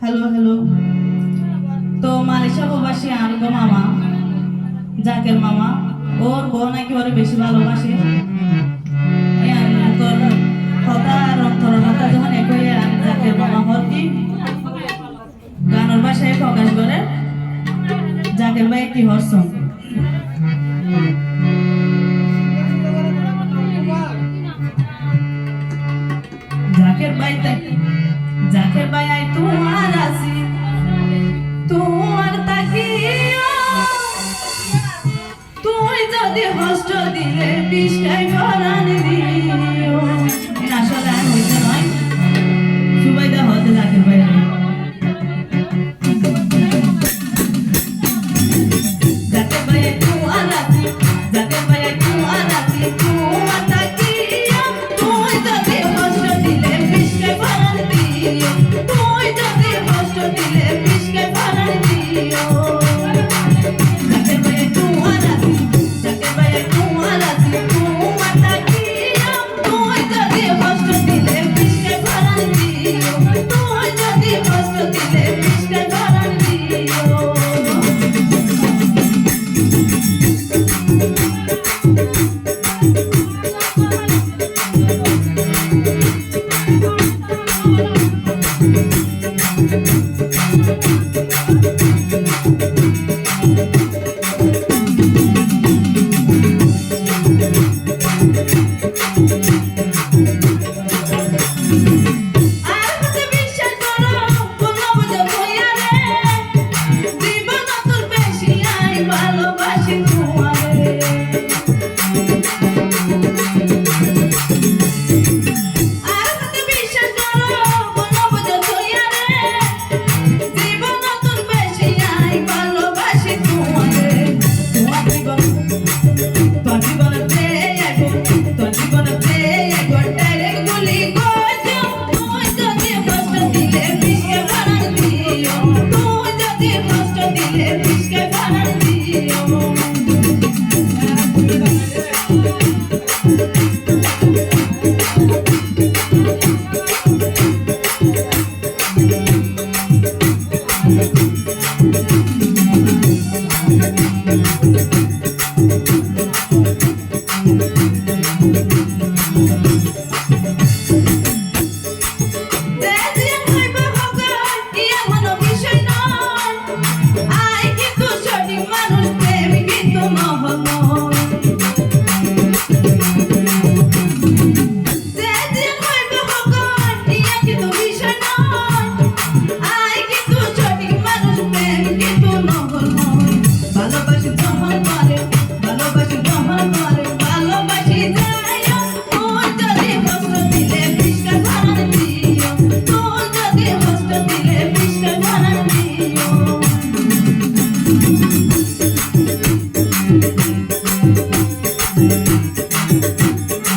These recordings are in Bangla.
হ্যালো হ্যালো তো মালয়েশিয়া প্রবাসী তো মামা, জাকের মামা। ওর বউ নাকি বেশি ভালোবাসে। যখন এক জাকের মামা করে, জাকের ভাই একটি হরসন যাইতে যাকে বায়াই তোমার আছি তোমার তাকি তুই যদি হস্ত দিলে দিলি। Tem.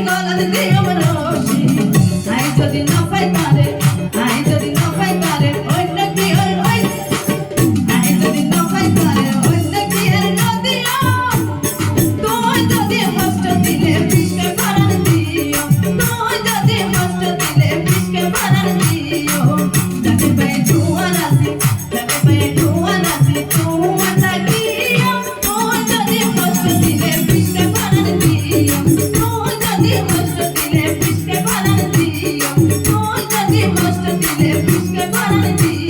গলাতে দেব রসি আই যদি না পাইতাম I want.